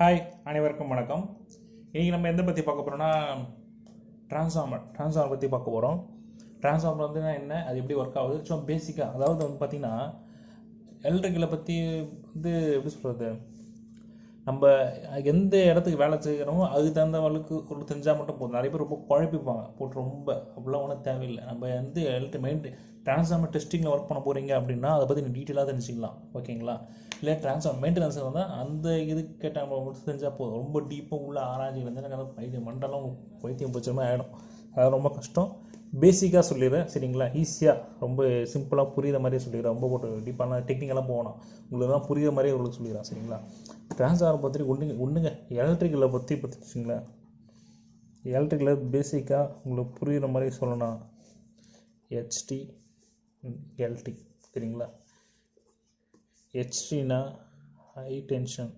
Hi அனைவருக்கும் வணக்கம். இன்றைக்கி நம்ம எதை பற்றி பார்க்க போகிறோம்னா ட்ரான்ஸ்ஃபார்மர் ட்ரான்ஸ்ஃபார்மர் பற்றி பார்க்க போகிறோம் ட்ரான்ஸ்ஃபார்மர் வந்து என்ன? அது எப்படி ஒர்க் ஆகுது? ஸோ பேசிக்காக அதாவது வந்து பார்த்திங்கன்னா எலக்ட்ரிக்கலை பற்றி வந்து எப்படி சொல்கிறது நம்ம எந்த இடத்துக்கு வேலை செய்கிறோமோ அதுக்கு தகுந்த அளவுக்கு ஒரு தெரிஞ்சால் மட்டும் போதும். நிறைய பேர் ரொம்ப குழப்பிப்பாங்க. போட்டு ரொம்ப அப்படிலாம் ஒன்றும் தேவையில்லை. நம்ம வந்து எலக்ட்ரி மெயின் ட்ரான்ஸ்ஃபார்மர் டெஸ்டிங்கில் ஒர்க் பண்ண போகிறீங்க அப்படின்னா அதை பற்றி நீங்கள் டீட்டெயிலாக தெரிஞ்சுக்கலாம். ஓகேங்களா? இல்லை ட்ரான்ஸ்ஃபார்மர் மெயின்டெனன்ஸ் வந்தால் அந்த இது கேட்டால் நம்ம கொடுத்து தெரிஞ்சால் போதும். ரொம்ப டீப்பாக உள்ள ஆராய்ச்சி வந்து எனக்கு பைத்தியம் மண்டலம் பைத்தியம் பிடிச்ச மாதிரி ஆகிடும் அது ரொம்ப கஷ்டம். பேசிக்காக சொல்லிடுறேன். சரிங்களா? ஈஸியாக ரொம்ப சிம்பிளாக புரியுற மாதிரியே சொல்லிடுறேன். ரொம்ப போட்டு டீப்பான டெக்னிக்கலாக போகணும். உங்களுக்கு தான் புரியுற மாதிரியே உங்களுக்கு சொல்லிடுறேன். சரிங்களா? டிரான்ஸ்ஃபார்மர் பற்றி ஒன்றுங்க ஒன்றுங்க எலக்ட்ரிக்கலை பற்றி பற்றி வச்சுங்களேன் எலக்ட்ரிக்கலில் பேசிக்காக உங்களுக்கு புரிகிற மாதிரி சொல்லணும் ஹெச்டி எல்டி சரிங்களா? ஹெச்டினா ஹை டென்ஷன்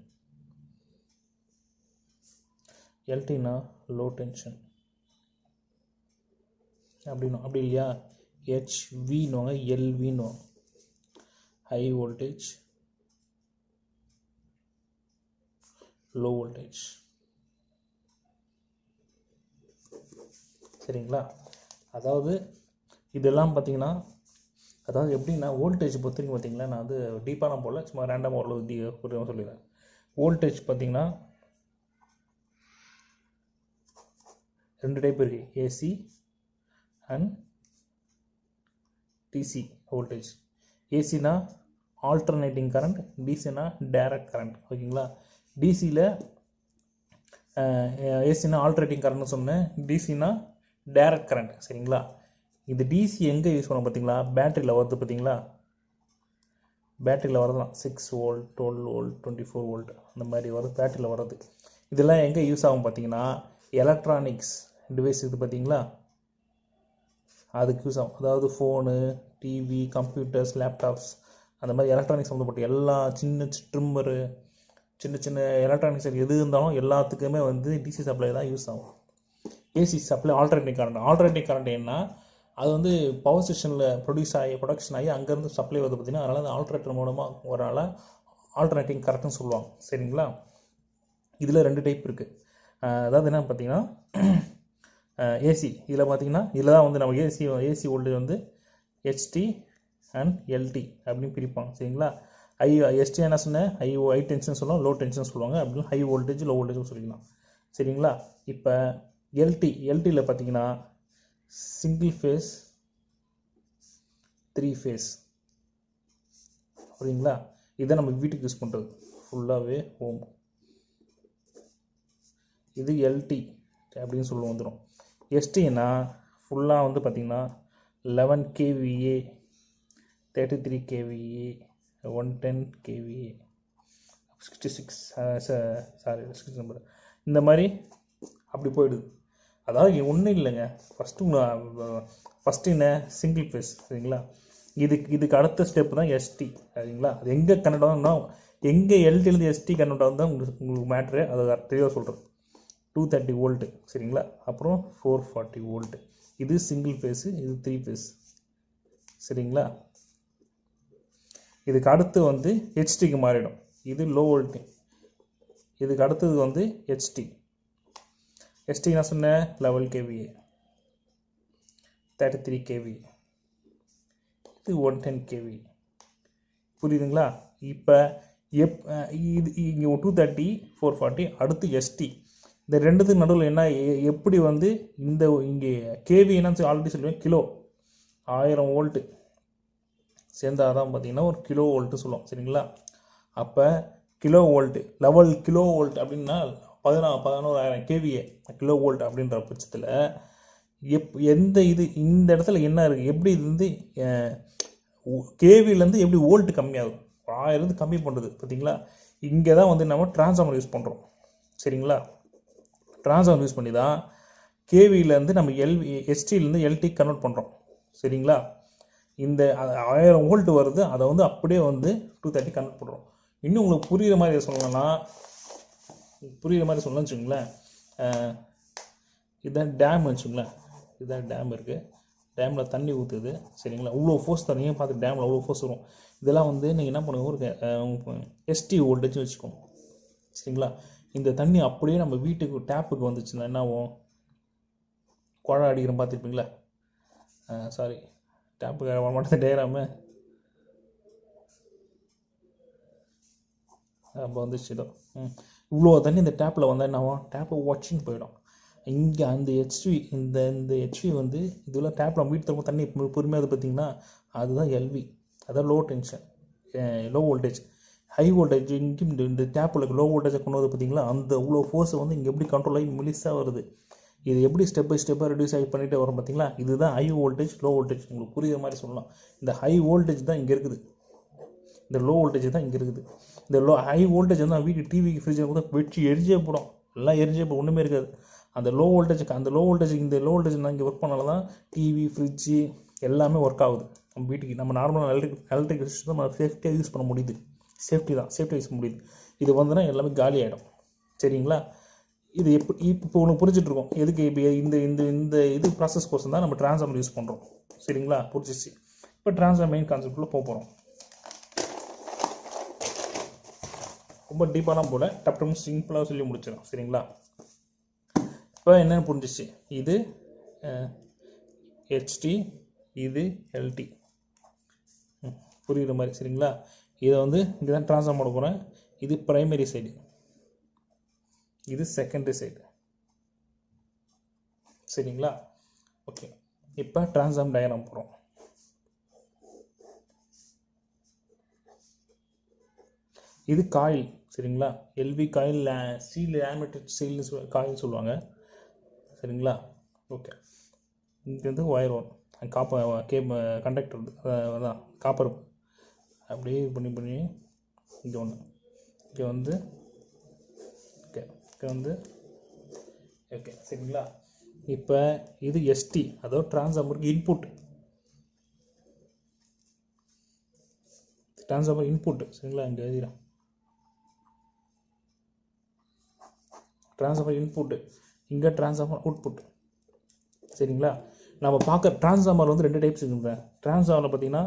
எல்டினா லோ டென்ஷன் அப்படின்னும். அப்படி இல்லையா? ஹெச்வின்னுவாங்க எல்வின்னுவாங்க ஹை வோல்டேஜ் லோ வோல்டேஜ் சரிங்களா? அதாவது இதெல்லாம் பார்த்தீங்கன்னா அதாவது எப்படின்னா வோல்டேஜ் பொறுத்தவரைக்கும் பார்த்தீங்களா நான் வந்து டீப்பான போடல சும்மா ரேண்டமாக ஓரளவு டி புரியாமல் சொல்லிடுறேன். வோல்டேஜ் பார்த்தீங்கன்னா ரெண்டு டைப் இருக்குது ஏசி அண்ட் டிசி வோல்டேஜ் ஏசினா ஆல்டர்னேட்டிங் கரண்ட் டிசினா டைரக்ட் கரண்ட் ஓகேங்களா? டிசியில் ஏசினா ஆல்டர்னேட்டிங் கரண்ட்னு சொன்னேன். டிசினா டைரக்ட் கரண்ட் சரிங்களா? இது டிசி எங்கே யூஸ் பண்ணோம் பார்த்தீங்களா? பேட்டரியில் வருது பார்த்தீங்களா? பேட்டரியில் வரலாம் six volt twelve volt twenty four volt அந்த மாதிரி வருது பேட்டரியில் வர்றது இதெல்லாம் எங்கே யூஸ் ஆகும் பார்த்தீங்கன்னா எலக்ட்ரானிக்ஸ் டிவைஸ் இது பார்த்தீங்களா? அதுக்கு யூஸ் ஆகும். அதாவது ஃபோனு டிவி கம்ப்யூட்டர்ஸ் லேப்டாப்ஸ் அந்த மாதிரி எலக்ட்ரானிக்ஸ் சம்மந்தப்பட்ட எல்லா சின்ன ட்ரிம்மரு சின்ன சின்ன எலக்ட்ரானிக்ஸ் எது இருந்தாலும் எல்லாத்துக்குமே வந்து டிசி சப்ளை தான் யூஸ் ஆகும். AC supply alternating current alternating current என்ன அது வந்து பவர் ஸ்டேஷனில் ப்ரொடியூஸ் ஆகி ப்ரொடக்ஷன் ஆகி அங்கேருந்து சப்ளை வருது பார்த்திங்கன்னா அதனால் அந்த ஆல்டர்னேட்டர் மூலமாக வரனால ஆல்டர்னேட்டிங் கரண்ட்னு சொல்லுவாங்க. சரிங்களா? இதில் ரெண்டு டைப் இருக்குது அதாவது என்ன பார்த்தீங்கன்னா ஏசி இதில் பார்த்தீங்கன்னா இதில் தான் வந்து நம்ம ஏசி ஏசி ஓல்டேஜ் வந்து ஹெச்டி அண்ட் எல்டி அப்படின்னு பிரிப்பாங்க. சரிங்களா? ஐ எஸ்டி என்ன சொன்னேன்? ஹை ஹை டென்ஷன் சொல்லுவோம் லோ டென்ஷன் சொல்லுவாங்க. அப்படின்னு ஹை வோல்டேஜ் லோ வோல்டேஜ் சொல்லிக்கலாம். சரிங்களா? இப்போ எல்டி எல்டியில் பார்த்தீங்கன்னா சிங்கிள் ஃபேஸ் த்ரீ ஃபேஸ் புரியுங்களா? இதை நம்ம வீட்டுக்கு யூஸ் பண்ணுறது ஃபுல்லாகவே ஹோம் இது எல்டி அப்படின்னு சொல்லுவோம் வந்துடும் எஸ்டின்னா ஃபுல்லாக வந்து பார்த்திங்கன்னா eleven KVA thirty three KVA one ten KV sixty six sorry six number இந்த மாதிரி அப்படி போயிடுது. அதாவது ஒன்றும் இல்லைங்க. ஃபஸ்ட்டு ஃபஸ்ட்டு என்ன? சிங்கிள் ஃபேஸ் சரிங்களா? இதுக்கு இதுக்கு அடுத்த ஸ்டெப் தான் எஸ்டி சரிங்களா? அது எங்கே கன்னடம்னா ஆகும்னா எங்கே எல்டிலேருந்து எஸ்டி கனெக்ட் தான் உங்களுக்கு உங்களுக்கு மேட்ரு அதை தெளிவாக சொல்கிறேன் டூ தேர்ட்டி வோல்ட்டு சரிங்களா? அப்புறம் ஃபோர் ஃபார்ட்டி வோல்ட்டு இது சிங்கிள் ஃபேஸு இது த்ரீ ஃபேஸ் சரிங்களா? இதுக்கு அடுத்து வந்து ஹெச்டிக்கு மாறிடும். இது லோ வோல்ட்டு இதுக்கு அடுத்தது வந்து ஹெச்டி ஹெச்டி நான் சொன்னேன் level KVA thirty three KV இது ஒன் டென் கேவி புரியுதுங்களா? இப்போ எப் இது இங்கே டூ தேர்ட்டி ஃபோர் ஃபார்ட்டி அடுத்து எஸ்டி இந்த ரெண்டுத்துக்கு நடுவில் என்ன எப்படி வந்து இந்த இங்கே கேவி என்னன்னு ஆல்ரெடி சொல்லுவேன் கிலோ. ஆயிரம் வோல்ட்டு சேர்ந்தால் தான் பார்த்தீங்கன்னா ஒரு கிலோ வோல்ட்டு சொல்லுவோம் சரிங்களா? அப்போ kilo volt level kilo volt அப்படின்னா பதினா பதினோராயிரம் கேவிஏ கிலோ வோல்ட் அப்படின்ற பட்சத்தில் எப் எந்த இது இந்த இடத்துல என்ன இருக்குது எப்படி இது வந்து கேவிலேருந்து எப்படி வோல்ட் கம்மியாகும்? ஆயிரம் கம்மி பண்ணுறது பார்த்தீங்களா? இங்கே தான் வந்து நம்ம டிரான்ஸ்ஃபார்மர் யூஸ் பண்ணுறோம் சரிங்களா? டிரான்ஸ்ஃபார்மர் யூஸ் பண்ணி தான் கேவிலேருந்து நம்ம எல் எஸ்டிலேருந்து எல்டி கன்வெர்ட் பண்ணுறோம் சரிங்களா? இந்த ஆயிரம் வோல்ட் வருது அதை வந்து அப்படியே வந்து டூ தேர்ட்டி கன்வெர்ட் பண்ணுறோம் இன்னும் உங்களுக்கு புரிகிற மாதிரி சொல்லணும்னா புரிகிற மாதிரி சொல்லணும்னு வச்சுங்களேன் இதுதான் டேம் வச்சுங்களேன் இதுதான் டேம் இருக்குது டேமில் தண்ணி ஊற்றுது சரிங்களா? இவ்வளோ ஃபோர்ஸ் தண்ணியும் பார்த்து டேமில் அவ்வளோ ஃபோர்ஸ் வரும். இதெல்லாம் வந்து நீங்கள் என்ன பண்ணுங்க ஒரு எஸ்டி வோல்டேஜ் வச்சுக்கோங்க. சரிங்களா? இந்த தண்ணி அப்படியே நம்ம வீட்டுக்கு டேப்புக்கு வந்துச்சுன்னா என்ன ஆகும் குழா அடிக்கிறோம் பார்த்துருப்பீங்களா? சாரி டேப்பு ஒன் மட்டும் டேராம அப்போ வந்துச்சு இதோ ம் இவ்வளோ தண்ணி இந்த டேப்பில் வந்தால் என்ன டேப்பு டேப்பை வாட்சிங் போயிடும் இங்கே அந்த ஹெச்வி இந்த இந்த ஹெச்வி வந்து இதெல்லாம் டேப்பில் வீட்டு திரும்ப தண்ணி பொறுமையாக அது பார்த்தீங்கன்னா அதுதான் எல்வி அதான் low tension low voltage high voltage இங்கே இந்த டேப்பில் லோ வோல்டேஜை கொண்டு வந்து பார்த்தீங்களா அந்த அவ்வளோ ஃபோர்ஸை வந்து இங்கே எப்படி கண்ட்ரோல் ஆகி மிலிஸாக வருது? இது எப்படி ஸ்டெப் பை ஸ்டெப்பாக ரெடியூஸ் ஆகி பண்ணிகிட்டே வரும் பார்த்தீங்களா? இதுதான் ஹை வோல்டேஜ் லோ வோல்டேஜ் உங்களுக்கு புரியுற மாதிரி சொல்லலாம். இந்த ஹை வோல்டேஜ் தான் இங்கே இருக்குது. இந்த லோ வோல்டேஜ் தான் இங்கே இருக்குது. இந்த லோ ஹை வோல்டேஜ் வந்து வீட்டு டிவிக்கு ஃப்ரிட்ஜில் கூட வெச்சு எரிஞ்சே போடும். எல்லாம் எரிஞ்சே போடும் ஒன்றுமே இருக்காது. அந்த லோ வோல்டேஜுக்கு அந்த லோ வோல்டேஜ் இந்த லோ வோல்டேஜ் நான் இங்கே ஒர்க் பண்ணால தான் டிவி ஃப்ரிட்ஜு எல்லாமே ஒர்க் ஆகுது. நம்ம வீட்டுக்கு நம்ம நார்மலாக எலக்ட்ரிக் எலக்ட்ரிக் சிஸ்டம் நம்ம சேஃப்டியாக யூஸ் பண்ண முடியுது. சேஃப்டி தான். சேஃப்டியாக யூஸ் பண்ண முடியுது. இது வந்துன்னா எல்லாமே காலி ஆகிடும் சரிங்களா? இது எப்படி இப்போ உனக்கு புரிஞ்சுட்டு இருக்கோம் எதுக்கு இப்போ இந்த இந்த இந்த இது ப்ராசஸ் கோர்ஸ் தான் நம்ம ட்ரான்ஸ்ஃபார்மர் யூஸ் பண்ணுறோம் சரிங்களா? புரிஞ்சிச்சு. இப்போ டிரான்ஸ்ஃபார்ம் மெயின் கான்செப்ட்குள்ளே போக போகிறோம் ரொம்ப டீப்பாலாம் போல டம் சிம்பிளாக சொல்லி முடிச்சிடும் சரிங்களா? இப்போ என்னென்னு புரிஞ்சிச்சு? இது ஹெச்டி இது எல்டி புரிகிற மாதிரி. சரிங்களா? இதை வந்து இங்கே தான் ட்ரான்ஸ்ஃபார்ம் பண்ண போகிறேன் இது ப்ரைமரி சைடு இது செகண்டரி சைடு சரிங்களா? ஓகே இப்போ ட்ரான்ஸ்ஃபார்ம் டயக்ராம் போகிறோம் இது காயில் சரிங்களா? எல்வி காயில் சீல் லேமினேட்டட் சீல்னு சொல் காயில் சொல்லுவாங்க. சரிங்களா? ஓகே இங்கேருந்து wire one copper cap conductor அதான் காப்பர் அப்படியே இது பண்ணி பண்ணி இங்கே ஒன்று இங்கே வந்து வந்து ஓகே சரிங்களா? இப்போ இது எஸ்டி அதாவது ட்ரான்ஸ்ஃபார்மருக்கு இன்புட் ட்ரான்ஸ்ஃபார்மர் இன்புட் சரிங்களா? இங்கே எழுதிடும் டிரான்ஸ்ஃபார்மர் இன்புட்டு இங்கே டிரான்ஸ்ஃபார்மர் அவுட்புட் சரிங்களா? நம்ம பார்க்க ட்ரான்ஸ்ஃபார்மர் வந்து ரெண்டு டைப்ஸ் இருக்குங்க. டிரான்ஸ்ஃபார்மர் பார்த்தீங்கன்னா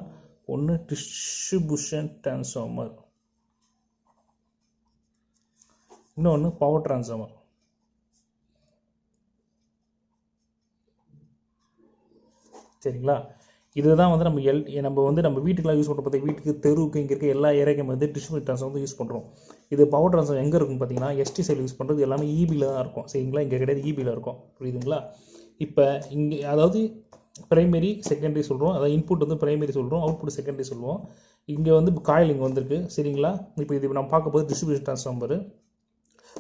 ஒன்று டிஸ்ட்ரிபியூஷன் டிரான்ஸ்ஃபார்மர் இன்னொன்று பவர் ட்ரான்ஸ்ஃபார்மர் சரிங்களா? இதுதான் வந்து நம்ம எல் நம்ம வந்து நம்ம வீட்டுக்குலாம் யூஸ் பண்ணுறோம் பார்த்தீங்க வீட்டுக்கு தெருவுக்கு இங்கே இருக்க எல்லா ஏரியாக்கும் வந்து டிஸ்ட்ரிபியூட் ட்ரான்ஸ்ஃபர் வந்து யூஸ் பண்ணுறோம் இது பவர் ட்ரான்ஸ்ஃபர் எங்கே இருக்கும் பார்த்தீங்கன்னா எஸ்டி சைடு யூஸ் பண்ணுறது எல்லாமே இபியில் தான் இருக்கும். சரிங்களா? இங்கே கிடையாது இபியில் இருக்கும். புரியுதுங்களா? இப்போ இங்கே அதாவது ப்ரைமரி செகண்டரி சொல்கிறோம் அதாவது இன்புட் வந்து ப்ரைமரி சொல்கிறோம் அவுட்புட் செகண்டரி சொல்லுவோம். இங்கே வந்து காயில் இங்கே வந்திருக்கு. சரிங்களா? இப்போ இது நம்ம பார்க்க போது டிஸ்ட்ரிபியூஷன் ட்ரான்ஸ்ஃபார்மர்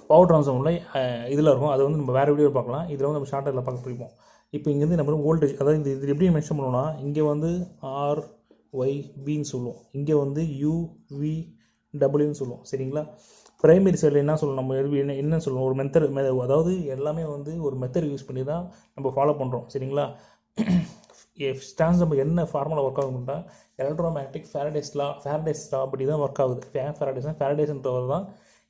பவர் ட்ரான்ஸ்ஃபார்மரில் இதில் இருக்கும். அதை வந்து நம்ம வேறு வீடியோ பார்க்கலாம். இதில் வந்து நம்ம ஷார்ட்டில் பார்க்க பிடிப்போம். இப்போ இங்கேருந்து நம்ம வோல்டேஜ் அதாவது இது இது எப்படி மென்ஷன் பண்ணுவோம்னா இங்கே வந்து ஆர் ஒய் பின்னு சொல்லுவோம். இங்கே வந்து யூ வி டபிள்யூன்னு சொல்லுவோம். சரிங்களா? பிரைமரி சைடில் என்ன சொல்லணும் நம்ம என்ன என்ன சொல்லணும் ஒரு மெத்தட் அதாவது எல்லாமே வந்து ஒரு மெத்தட் யூஸ் பண்ணி தான் நம்ம ஃபாலோ பண்ணுறோம் சரிங்களா? ஸ்டான்ஸ் நம்ம என்ன ஃபார்முலா ஒர்க் ஆகும்னா எலக்ட்ரோமேட்டிக் ஃபேரடேஸ் லா ஃபேரடேஸ் லா அப்படி தான் ஒர்க் ஆகுது. ஃபேரடேஸ்னா ஃபேரடேஸ்ன்றவர் தான்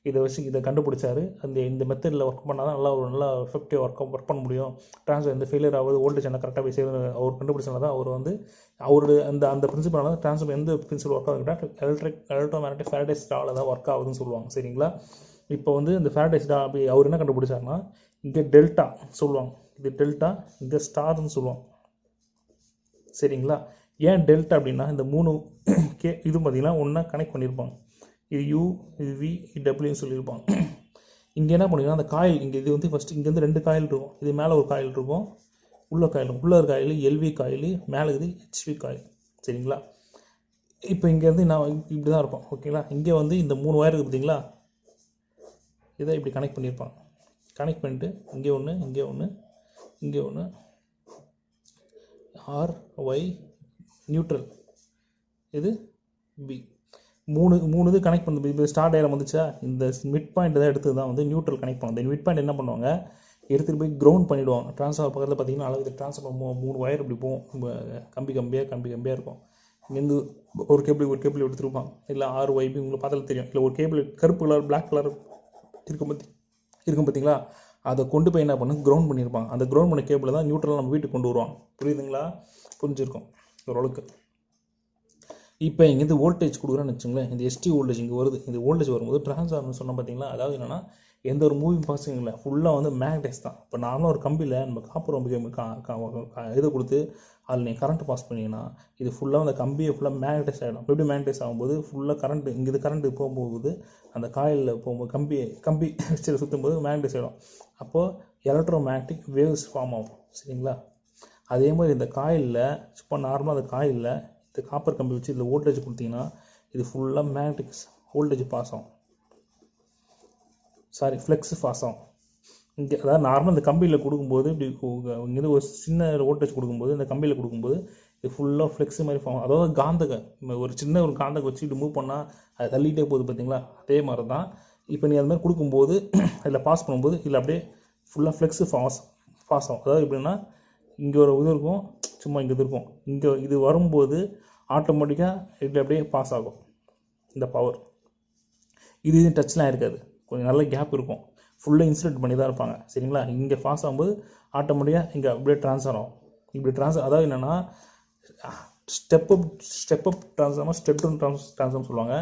இதை வச்சு இதை கண்டுபிடிச்சாரு. அந்த இந்த மெத்தடில் ஒர்க் பண்ணால் தான் நல்லா ஒரு நல்லா எஃபெக்டிவ் ஒர்க் ஒர்க் பண்ண முடியும். டிரான்ஸ்ஃபர் எந்த ஃபெயிலியர் ஆகுது வோல்டேஜ் என்ன கரெக்டாக போய் சேரும் அவர் கண்டுபிடிச்சனால தான் அவர் வந்து அவரோட அந்த அந்த பிரின்சிபலாக தான் டிரான்ஸ்ஃபர் எந்த பிரின்சிபல் ஒர்க் ஆகுதுன்னா எலக்ட்ரிக் எலக்ட்ரோமேட்டிக் ஃபேரடைஸ் லாவில் தான் ஒர்க் ஆகுதுன்னு சொல்லுவாங்க. சரிங்களா? இப்போ வந்து இந்த ஃபேரடைஸ் டா அப்படி அவர் என்ன கண்டுபிடிச்சாருன்னா இங்கே டெல்டா சொல்லுவாங்க. இது டெல்டா இங்கே ஸ்டார்னு சொல்லுவாங்க. சரிங்களா? ஏன் டெல்டா அப்படின்னா இந்த மூணு கே இது பார்த்திங்கன்னா ஒன்றா கனெக்ட் பண்ணியிருப்பாங்க இது யூ இது வி இது டபிள்யூன்னு சொல்லியிருப்பாங்க. இங்கே என்ன பண்ணிங்கன்னா அந்த காயில் இங்கே இது வந்து ஃபஸ்ட்டு இங்கேருந்து ரெண்டு காயில் இருக்கும். இது மேலே ஒரு காயில் இருக்கும் உள்ள காயில் உள்ள காயில் எல்வி காயில் மேலே இது ஹெச்வி காயில். சரிங்களா? இப்போ இங்கேருந்து நான் இப்படி தான் இருக்கும் ஓகேங்களா? இங்கே வந்து இந்த மூணு ஒயர் இருக்குது பார்த்தீங்களா இதை இப்படி கனெக்ட் பண்ணியிருப்பாங்க. கனெக்ட் பண்ணிட்டு இங்கே ஒன்று இங்கே ஒன்று இங்கே ஒன்று ஆர் ஒய் நியூட்ரல் இது பி மூணு மூணு இது கனெக்ட் பண்ணுது இப்போ ஸ்டார்ட் டயரம் வந்துச்சா? இந்த மிட் பாயிண்ட் தான் எடுத்து தான் வந்து நியூட்ரல் கனெக்ட் பண்ணுவாங்க இந்த மிட் பாயிண்ட் என்ன பண்ணுவாங்க? எடுத்துகிட்டு போய் கிரவுண்ட் பண்ணிவிடுவாங்க ட்ரான்ஸ்ஃபார் பக்கத்தில் பார்த்தீங்கன்னா அளவுக்கு ட்ரான்ஸ்ஃபார்மோ மூணு ஒயர் இப்படி போகும். கம்பி கம்பியாக கம்பி கம்பியாக இருக்கும். இங்கேருந்து ஒரு கேபிள் ஒரு கேபிள் எடுத்துருப்பாங்க. இல்லை ஆறு ஒய்பி உங்களுக்கு பார்த்தாலும் தெரியும். இல்லை ஒரு கேபிள் கருப்பு கலர் பிளாக் கலர் இருக்கும் பற்றி இருக்கும் பார்த்தீங்களா அதை கொண்டு போய் என்ன பண்ணு? கிரவுண்ட் பண்ணியிருப்பாங்க அந்த கிரவுண்ட் பண்ண கேபிளை தான் நியூட்ரல் நம்ம வீட்டுக்கு கொண்டு வருவாங்க. புரியுதுங்களா? புரிஞ்சிருக்கும். ஓரளவுக்கு. இப்போ இங்கேருந்து வோல்டேஜ் கொடுக்குறேன்னு வச்சுங்களேன் இந்த எஸ்டி வோல்டேஜ் இங்கே வருது. இந்த வோல்டேஜ் வரும்போது ட்ரான்ஸ்ஃபார்மர் சொன்ன பார்த்தீங்களா அதாவது என்னென்னா எந்த ஒரு மூவிங் பாசிங் இல்லை. ஃபுல்லாக வந்து மேக்னடைஸ் தான். இப்போ நார்மலாக ஒரு கம்பியில் நம்ம காப்பர் ரொம்ப இது கொடுத்து அதில் நீங்கள் கரண்ட் பாஸ் பண்ணீங்கன்னா இது ஃபுல்லாக அந்த கம்பியை ஃபுல்லாக மேக்னடைஸ் ஆகிடும் இப்போ எப்படி மேக்னடைஸ் ஆகும்போது ஃபுல்லாக கரண்ட் இங்கே இது கரண்ட் போகும்போது அந்த காயிலில் போகும்போது கம்பி கம்பி வச்சு சுற்றும் போது மேக்னடைஸ் ஆகிடும் அப்போது எலக்ட்ரோ மேக்னட்டிக் வேவ்ஸ் ஃபார்ம் ஆகும். சரிங்களா? அதே மாதிரி இந்த காயிலில் சும்மா நார்மலாக அந்த காயிலில் இந்த காப்பர் கம்பி வச்சு இதில் வோல்டேஜ் கொடுத்தீங்கன்னா இது ஃபுல்லாக மேக்னட்டிக்ஸ் வோல்டேஜ் பாஸ் ஆகும். சாரி ஃப்ளெக்ஸ் பாஸ் ஆகும். இங்கே அதாவது நார்மலாக இந்த கம்பியில் கொடுக்கும்போது இப்படி இங்கேருந்து ஒரு சின்ன வோல்டேஜ் கொடுக்கும்போது இந்த கம்பியில் கொடுக்கும்போது இது ஃபுல்லாக ஃப்ளெக்ஸ் மாதிரி ஃபார்ம் அதாவது காந்தக ஒரு சின்ன ஒரு காந்தக வச்சு இப்படி மூவ் பண்ணால் அது தள்ளிகிட்டே போகுது பார்த்தீங்களா அதே மாதிரி தான் இப்போ நீ அது மாதிரி கொடுக்கும்போது இதில் பாஸ் பண்ணும்போது இதில் அப்படியே ஃபுல்லாக ஃப்ளெக்ஸ் ஃபாஸ் பாஸ் ஆகும். அதாவது எப்படின்னா இங்கே ஒரு இது இருக்கும் சும்மா இங்கே இருக்கும் இங்கே இது வரும்போது ஆட்டோமேட்டிக்காக இதில் அப்படியே பாஸ் ஆகும். இந்த பவர் இது இது டச்லாம் இருக்காது. கொஞ்சம் நல்ல கேப் இருக்கும். ஃபுல்லாக இன்சுலேட் பண்ணி தான் இருப்பாங்க. சரிங்களா? இங்கே பாஸ் ஆகும்போது ஆட்டோமேட்டிக்காக இங்கே அப்படியே ட்ரான்ஸ்ஃபர் ஆகும். இப்படி ட்ரான்ஸ்ஃபர் அதாவது என்னென்னா step up step up transformer step down trans transform சொல்லுவாங்க.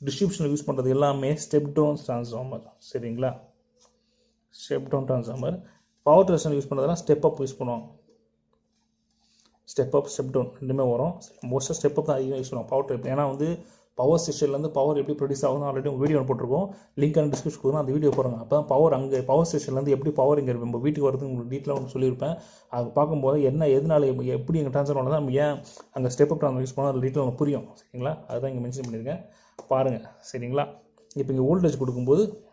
டிஸ்ட்ரிபியூஷனில் யூஸ் பண்ணுறது எல்லாமே ஸ்டெப் டவுன் ட்ரான்ஸ்ஃபார்மர் சரிங்களா? ஸ்டெப் டவுன் ட்ரான்ஸ்ஃபார்மர் பவர் ட்ரெஷன் யூஸ் பண்ணுறதுலாம் ஸ்டெப் அப் யூஸ் பண்ணுவாங்க. ஸ்டெப் அப் ஸ்டெப் டவுன் ரெண்டுமே வரும். மோஸ்ட்டாக ஸ்டெப் அப் தான் அதிகமாக யூஸ் பண்ணுவோம். பவர் டைப் ஏன்னா வந்து பவர் ஸ்டேஷன்லேருந்து பவர் எப்படி ப்ரொடியூஸ் ஆகுதுன்னு ஆல்ரெடி வீடியோ போட்டிருக்கோம். லிங்க் அண்ட் டிஸ்கிரிப்ஷன் கொடுங்க அந்த வீடியோ போடுங்க. அப்போ தான் பவர் அங்கே பவர் ஸ்டேஷன்லேருந்து எப்படி பவர் இங்கே நம்ம வீட்டுக்கு வரது உங்களுக்கு டீட்டெயிலாக ஒன்று சொல்லியிருப்பேன். அது பார்க்கும்போது என்ன எதனால எப்படி- எப்படி எங்கள் ட்ரான்ஸ்ஃபர் பண்ணால் நம்ம ஏன் அங்கே ஸ்டெப் அப் ட்ரான்ஸ்ஃபர் யூஸ் பண்ணால் அது டீட்டெயில் புரியும். சரிங்களா? அதுதான் இங்கே மென்ஷன் பண்ணியிருக்கேன். பாருங்கள் சரிங்களா? இப்போ இங்கே ஓல்டேஜ் கொடுக்கும்போது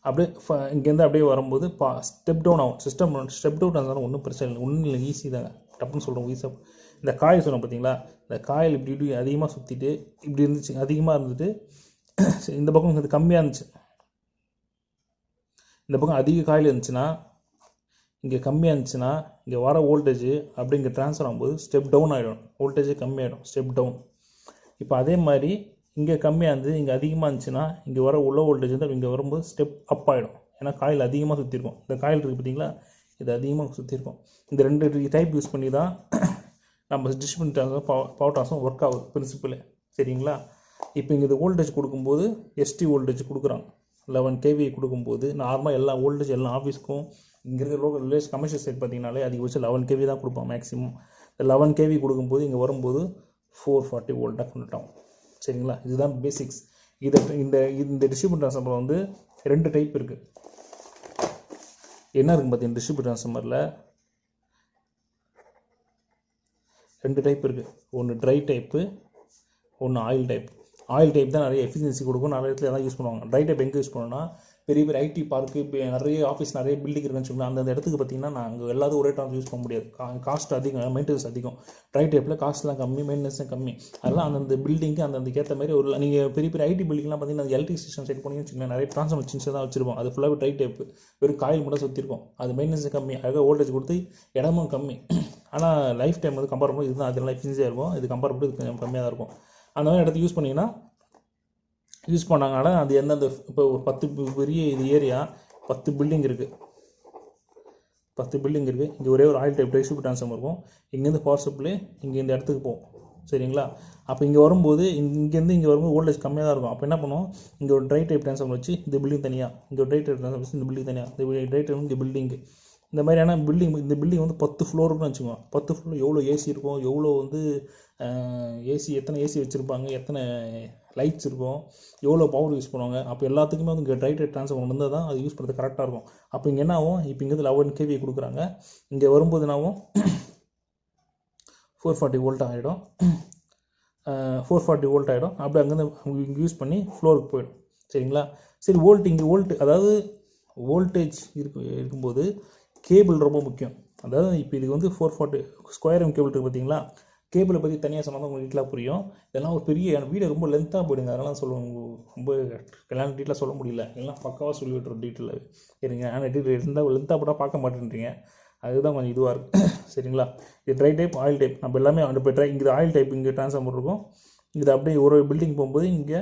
அப்படியே இங்கேருந்து அப்படியே வரும்போது பா ஸ்டெப் டவுன் ஆகும். சிஸ்டம் ஸ்டெப் டவுன் இருந்தாலும் ஒன்றும் பிரச்சனை இல்லை. ஒன்றும் இல்லை. ஈஸி தாங்க. டப்புன்னு சொல்கிறோம் ஈஸியாக இந்த காயில் சொன்னோம் பார்த்தீங்களா இந்த காயில் இப்படி இப்படி அதிகமாக சுற்றிட்டு இப்படி இருந்துச்சு அதிகமாக இருந்துட்டு சரி, இந்த பக்கம் இது கம்மியாக இருந்துச்சு. இந்த பக்கம் அதிக காயில் இருந்துச்சுன்னா இங்கே கம்மியாக இருந்துச்சுன்னா இங்கே வர வோல்டேஜ் அப்படி இங்கே ட்ரான்ஸ்ஃபர் ஆகும்போது ஸ்டெப் டவுன் ஆகிடும் வோல்டேஜ் கம்மியாகிடும் ஸ்டெப் டவுன் இப்போ அதே மாதிரி இங்கே கம்மியாக இருந்து இங்கே அதிகமாக இருந்துச்சுன்னா இங்கே வர உள்ள வோல்டேஜ் வந்து இங்கே வரும்போது ஸ்டெப் அப் ஆகிடும் ஏன்னா காயில் அதிகமாக சுற்றிருக்கும் இந்த காயில் இருக்குது பார்த்தீங்களா இது அதிகமாக சுற்றிருக்கும் இந்த ரெண்டு டைப் யூஸ் பண்ணி தான் நம்ம distribute transfer power power work ஆகுது பிரின்சிபல் சரிங்களா? இப்போ இங்கே இது வோல்டேஜ் கொடுக்கும்போது எஸ்டி வோல்டேஜ் கொடுக்குறாங்க லெவன் கேவி கொடுக்கும்போது நார்மலாக எல்லா வோல்டேஜ் எல்லா ஆஃபீஸ்க்கும் இங்கே இருக்கிற லோக்கல் வில்லேஜ் கமர்ஷியல் சைட் பார்த்தீங்கனாலே அதிகபட்சம் லெவன் கேவி தான் கொடுப்பாங்க மேக்ஸிமம் இந்த லெவன் கேவி கொடுக்கும்போது இங்கே வரும்போது ஃபோர் ஃபார்ட்டி வோல்ட்டாக கன்வெர்ட் ஆகும் சரிங்களா? இதுதான் பேசிக்ஸ் இதை இந்த இந்த டிஸ்ட்ரிபியூட் ட்ரான்ஸ்ஃபார்மர் வந்து ரெண்டு டைப் இருக்குது என்ன இருக்குது பார்த்தீங்கன்னா டிஸ்ட்ரிபியூட் ட்ரான்ஸ்ஃபார்மரில் ரெண்டு டைப் இருக்குது ஒன்று ட்ரை டைப்பு ஒன்று ஆயில் டைப் ஆயில் டைப் தான் நிறைய எஃபிஷியன்சி கொடுக்கும். நிறைய இடத்துல தான் யூஸ் பண்ணுவாங்க. ட்ரை டைப் எங்கே யூஸ் பண்ணணும்னா பெரிய பெரிய ஐடி பார்க்கு இப்போ நிறைய ஆஃபீஸ் நிறைய பில்டிங் இருக்குன்னு வச்சுக்கோங்களேன் அந்த இடத்துக்கு பார்த்தீங்கன்னா நாங்கள் எல்லாத்தையும் ஒரே டைம் யூஸ் பண்ண முடியாது. காஸ்ட் அதிகம் மெயின்டெனன்ஸ் அதிகம். ட்ரை டைப்பில் காஸ்ட்லாம் கம்மி மெயின்டெனன்ஸும் கம்மி. அதெல்லாம் அந்தந்த பில்டிங்க்கு அந்தந்த ஏற்ற மாதிரி ஒரு நீங்கள் பெரிய பெரிய ஐடி பில்டிங்லாம் பார்த்தீங்கன்னா எலக்ட்ரிக் சிஸ்டம் செட் பண்ணி வச்சுக்கோங்க நிறைய ட்ரான்ஸ்ஃபார்மர் சின்ஸ் தான் வச்சிருப்போம். அது ஃபுல்லாகவே ட்ரை டைப் வெறும் காயில் மட்டும் சுற்றிருக்கும் அது மெயின்டெனன்ஸ் கம்மி. அழகாக வோல்டேஜ் கொடுத்து இடமும் கம்மி. ஆனால் லைஃப் டைம் வந்து கம்பேர் பண்ணும்போது இதுதான் அதெல்லாம் எஃபிஷியன்சியாக இருக்கும். இது கம்பேர் பண்ணி கொஞ்சம் கம்மியாக தான் இருக்கும். அந்த மாதிரி இடத்துக்கு யூஸ் பண்ணிங்கன்னா யூஸ் பண்ணாங்கன்னா அது எந்தெந்த இப்போ ஒரு பத்து பெரிய இது ஏரியா பத்து பில்டிங் இருக்குது பத்து பில்டிங் இருக்குது இங்கே ஒரே ஒரு ஆயில் டைப் டிஸ்ட்ரிபியூட் டிரான்ஸ்ஃபார்ம் இருக்கும். இங்கேருந்து பவர் சப்ளை இங்கே இந்த இடத்துக்கு போகும். சரிங்களா? அப்போ இங்கே வரும்போது இங்கேருந்து இங்கே வரும்போது ஓல்டேஜ் கம்மியாக தான் இருக்கும். அப்போ என்ன பண்ணுவோம்? இங்கே ஒரு ட்ரை டைப் டிரான்ஸ்ஃபார்ம் வச்சு இந்த பில்டிங் தனியாக இங்கே ஒரு ட்ரை டைப் டிரான்ஸ்ஃபார்ம் வச்சு இந்த பில்டிங் தனியாக இந்த ட்ரை டைப் இந்த பில்டிங்கு இந்த மாதிரியான பில்டிங் இந்த பில்டிங் வந்து பத்து ஃப்ளோர் வச்சுக்கோங்க. பத்து ஃப்ளோர் எவ்வளோ ஏசி இருக்கும்? எவ்வளோ வந்து ஏசி எத்தனை ஏசி வச்சுருப்பாங்க? எத்தனை லைட்ஸ் இருக்கும்? எவ்வளோ பவர் யூஸ் பண்ணுவாங்க? அப்போ எல்லாத்துக்குமே வந்து இங்கே டைட் ட்ரான்ஸ்ஃபார்மர் இருந்தால் தான் அது யூஸ் பண்ணுறது கரெக்டாக இருக்கும். அப்போ இங்கே என்ன ஆகும்? இப்போ இங்கே லெவன் கேவி கொடுக்குறாங்க. இங்கே வரும்போது என்னாகும் ஃபோர் ஃபார்ட்டி வோல்ட் ஆகிடும் ஃபோர் ஃபார்ட்டி வோல்ட் ஆகிடும் அப்படி அங்கேருந்து இங்கே யூஸ் பண்ணி ஃப்ளோருக்கு போயிடும். சரிங்களா? சரி வோல்ட் இங்கே வோல்ட் அதாவது வோல்டேஜ் இருக்கு இருக்கும்போது கேபிள் ரொம்ப முக்கியம். அதாவது இப்போ இதுக்கு வந்து four forty square M cable இருக்குது பார்த்தீங்களா கேபிளை பற்றி தனியாக சொன்னால் தான் உங்களுக்கு டீட்டெயிலாக புரியும். இதெல்லாம் ஒரு பெரிய வீடு ரொம்ப லென்த்தாக போயிடுங்க. அதெல்லாம் சொல்லுவாங்க ரொம்ப எல்லாம் டீட்டெயிலாக சொல்ல முடியல. எல்லாம் பக்காவாக சொல்லி விட்டுரும் டீட்டெயிலாக சரிங்க ஆனால் டீட்டெயில் இருந்தால் லென்த்தாக போட்டால் பார்க்க மாட்டேன்றீங்க. அதுதான் கொஞ்சம் இதுவாக இருக்குது சரிங்களா? இது ட்ரை டைப் ஆயில் டைப் நம்ம எல்லாமே அந்த ட்ரை இங்கே ஆயில் டைப் இங்கே டிரான்ஸ்ஃபார்மர் இருக்கும். இது அப்படியே ஒரு பில்டிங் போகும்போது இங்கே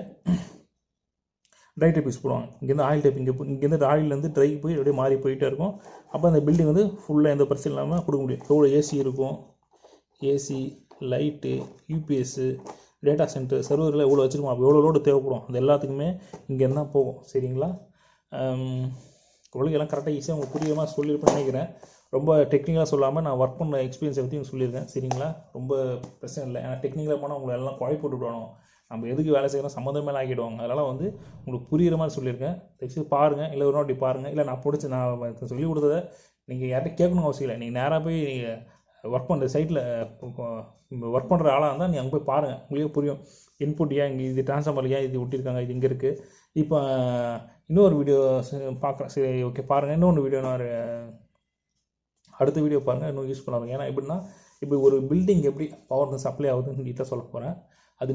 ட்ரை டைப் யூஸ் பண்ணுவாங்க இங்கேருந்து ஆயில் டைப் இங்கே இங்கேருந்து ஆயிலேருந்து ட்ரை போய் அப்படியே மாறி போயிட்டே இருக்கும். அப்போ அந்த பில்டிங் வந்து ஃபுல்லாக எந்த பிரச்சனை இல்லாமல் கொடுக்க முடியும். எவ்வளோ ஏசி இருக்கும். AC light UPS data centre சர்வரில் எவ்வளோ வச்சுருக்கோம் அப்போ எவ்வளோ லோடு தேவைப்படும். அது எல்லாத்துக்குமே இங்கேருந்து தான் போகும். சரிங்களா? எல்லாம் கரெக்டாக ஈஸியாக உங்களுக்கு புரியுற மாதிரி சொல்லியிருப்பேன்னு நினைக்கிறேன். ரொம்ப டெக்னிக்கலாக சொல்லாமல் நான் ஒர்க் பண்ண எக்ஸ்பீரியன்ஸை பற்றி சொல்லியிருக்கேன் சரிங்களா? ரொம்ப பிரச்சனை இல்லை. ஏன்னா டெக்னிக்கலாக போனால் உங்களை எல்லாம் குழப்பி போட்டு விடணும் நம்ம எதுக்கு வேலை செய்கிறோம் சம்மந்தமே ஆகிடுவாங்க. அதனால் வந்து உங்களுக்கு புரியுற மாதிரி சொல்லியிருக்கேன் தயவுசெய்து பாருங்கள் இல்லை ஒரு வாட்டி பாருங்கள் இல்லை நான் பிடிச்சி நான் சொல்லிக் கொடுத்ததை நீங்கள் யார்கிட்ட கேட்கணும் அவசியம் இல்லை. நீங்கள் நேராக போய் நீங்கள் ஒர்க் பண்ணுற சைட்டில் ஒர்க் பண்ணுற ஆளாக இருந்தால் நீங்கள் அங்கே போய் பாருங்கள் உங்களுக்கே புரியும். இன்புட் ஏன் இங்கே இது டிரான்ஸ்ஃபார்மர் ஏன் இது விட்டிருக்காங்க இது இங்கே இருக்குது இப்போ இன்னொரு வீடியோ பார்க்குறேன் சரி ஓகே பாருங்கள் இன்னொன்று வீடியோ நான் அடுத்த வீடியோ பாருங்கள் இன்னும் யூஸ்ஃபுல்லாக இருக்கும் ஏன்னா எப்படின்னா இப்போ ஒரு பில்டிங் எப்படி பவர் சப்ளை ஆகுதுன்னு நீட்டாக சொல்ல போகிறேன் அது